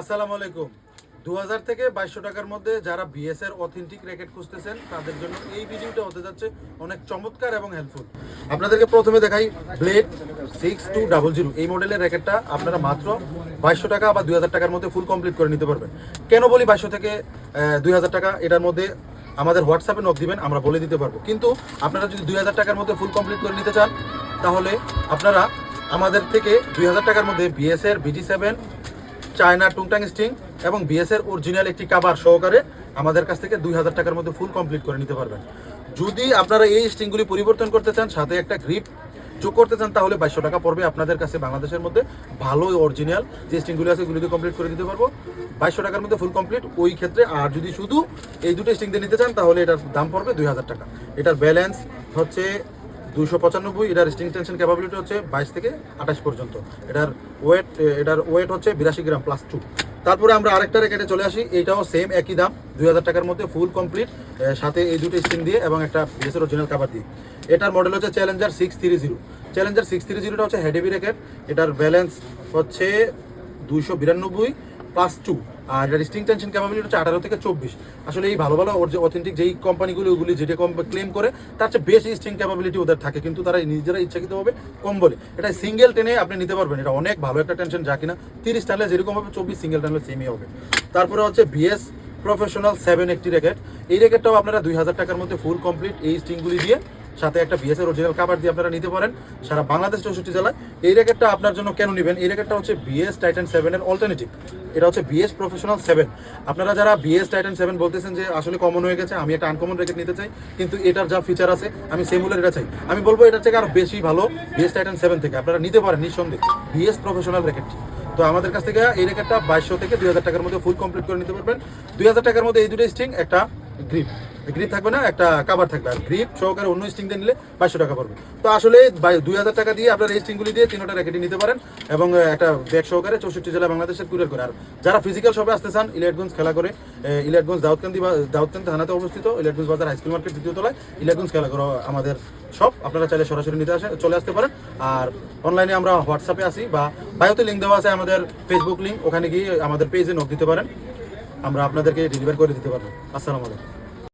আসসালামু আলাইকুম। দু হাজার থেকে বাইশশো টাকার মধ্যে যারা বিএস এর অথেন্টিক র্যাকেট খুঁজতেছেন, তাদের জন্য এই ভিডিওটা হতে যাচ্ছে অনেক চমৎকার এবং হেল্পফুল আপনাদেরকে প্রথমে দেখাই blade six two double zero এই মডেলের র্যাকেটটা আপনারা মাত্র বাইশশো টাকা বা দুই হাজার টাকার মধ্যে ফুল কমপ্লিট করে নিতে পারবেন। কেন বলি বাইশশো থেকে দুই হাজার টাকা? এটার মধ্যে আমাদের হোয়াটসঅ্যাপে নক দিবেন, আমরা বলে দিতে পারব। কিন্তু আপনারা যদি দুই হাজার টাকার মধ্যে ফুল কমপ্লিট করে নিতে চান, তাহলে আপনারা আমাদের থেকে দুই হাজার টাকার মধ্যে বিএসএর বিজি সেভেন চায়না টুংটাং স্টিং এবং বিএস এর অরিজিনাল একটি কাবার সহকারে আমাদের কাছ থেকে দুই হাজার টাকার মধ্যে ফুল কমপ্লিট করে নিতে পারবেন। যদি আপনারা এই স্টিংগুলি পরিবর্তন করতে চান, সাথে একটা গ্রিপ যোগ করতে চান, তাহলে বাইশশো টাকা পড়বে আপনাদের কাছে বাংলাদেশের মধ্যে। ভালো অরিজিনাল যে স্টিংগুলি আছে এগুলিতে কমপ্লিট করে দিতে পারব। বাইশশো টাকার মধ্যে ফুল কমপ্লিট ওই ক্ষেত্রে। আর যদি শুধু এই দুটো স্টিং দিয়ে নিতে চান, তাহলে এটার দাম পড়বে দুই হাজার টাকা। এটার ব্যালেন্স হচ্ছে দুশো পঁচানব্বই, এটার স্টিং টেনশন ক্যাপাবিলিটি হচ্ছে বাইশ থেকে আঠাশ পর্যন্ত। এটার ওয়েট এটার ওয়েট হচ্ছে বিরাশি গ্রাম প্লাস টু তারপরে আমরা আরেকটা রেকেটে চলে আসি, এইটাও সেম একই দাম, দুই হাজার টাকার মধ্যে ফুল কমপ্লিট সাথে এই দুটো স্টিং দিয়ে এবং একটা বিএসের অরিজিনাল কাভার দিয়ে। এটার মডেল হচ্ছে challenger six three zero challenger six three জিরোটা হচ্ছে হেডেভি রেকেট এটার ব্যালেন্স হচ্ছে দুইশো বিরানব্বই প্লাস টু আর এটার স্টিং টেনশন ক্যাপাবিলিটি হচ্ছে আঠারো থেকে চব্বিশ, আসলে এই ভালো ভালো ওর যে অথেন্টিক যেই কোম্পানিগুলো ওগুলি যেটা ক্লেম করে, তার চেয়ে বেশি স্টিং ক্যাপাবিলিটি ওদের থাকে, কিন্তু তারা নিজেরা ইচ্ছাকৃতভাবে কম বলে। এটা সিঙ্গেল টেনে আপনি নিতে পারবেন, এটা অনেক ভালো একটা টেনশন যা কিনা তিরিশ টানলে যেরকম হবে চব্বিশ সিঙ্গেল টানলে সেমই হবে। তারপরে হচ্ছে বিএস প্রফেশনাল সেভেন একটি র্যাকেট এই র্যাকেটটাও আপনারা দুই হাজার টাকার মধ্যে ফুল কমপ্লিট এই স্টিংগুলি দিয়ে সাথে একটা বিএস এর অরিজিনাল কাভার দিয়ে আপনারা নিতে পারেন সারা বাংলাদেশ চৌষট্টি জেলায়। এই র্যাকেটটা আপনার জন্য কেন নেবেন? এই র্যাকেটটা হচ্ছে বিএস টাইটান সেভেনের অল্টারনেটিভ এটা হচ্ছে বিএস প্রফেশনাল সেভেন আপনারা যারা বিএস টাইটান সেভেন বলতেছেন যে আসলে কমন হয়ে গেছে, আমি একটা আনকমন র্যাকেট নিতে চাই, কিন্তু এটার যা ফিচার আছে, আমি সেমুলার এটা চাই। আমি বলব এটার থেকে আরও বেশি ভালো বিএস টাইটান সেভেন থেকে। আপনারা নিতে পারেন নিঃসন্দেহে বিএস প্রফেশনাল র্যাকেটটি তো আমাদের কাছ থেকে এই র্যাকেটটা বাইশশো থেকে দুই হাজার টাকার মধ্যে ফুল কমপ্লিট করে নিতে পারবেন। দুই হাজার টাকার মধ্যে এই দুটো স্টিং একটা গ্রিপ গ্রিপ থাকবে না একটা কাভার থাকবে। আর গ্রিপ সহকারে অন্য স্টিং দিয়ে নিলে বাইশশো টাকা পড়বে। তো আসলে দুই হাজার টাকা দিয়ে আপনার এই স্টিংগুলি দিয়ে তিনটা র্যাকেটই নিতে পারেন এবং একটা ব্যাগ সহকারে চৌষট্টি জেলা বাংলাদেশের কুরিয়ার করে। আর যারা ফিজিক্যাল শপে আসতে চান ইলেটগঞ্জ খেলা করে আহ, ইলেটগঞ্জ দাউদকান্দি দাউদকান্দি থানাতে অবস্থিত ইলেটগঞ্জ বাজার হাইস্কুল মার্কেট দ্বিতীয় তলায় ইলেটগঞ্জ খেলা করো আমাদের সব আপনারা চাইলে সরাসরি নিতে আসে চলে আসতে পারেন। আর অনলাইনে আমরা হোয়াটসঅ্যাপে আসি বা বায়োতে লিঙ্ক দেওয়া আছে আমাদের ফেসবুক লিঙ্ক ওখানে গিয়ে আমাদের পেজে নক দিতে পারেন। আমরা আপনাদেরকে ডেলিভার করে দিতে পারব। আসসালামু আলাইকুম।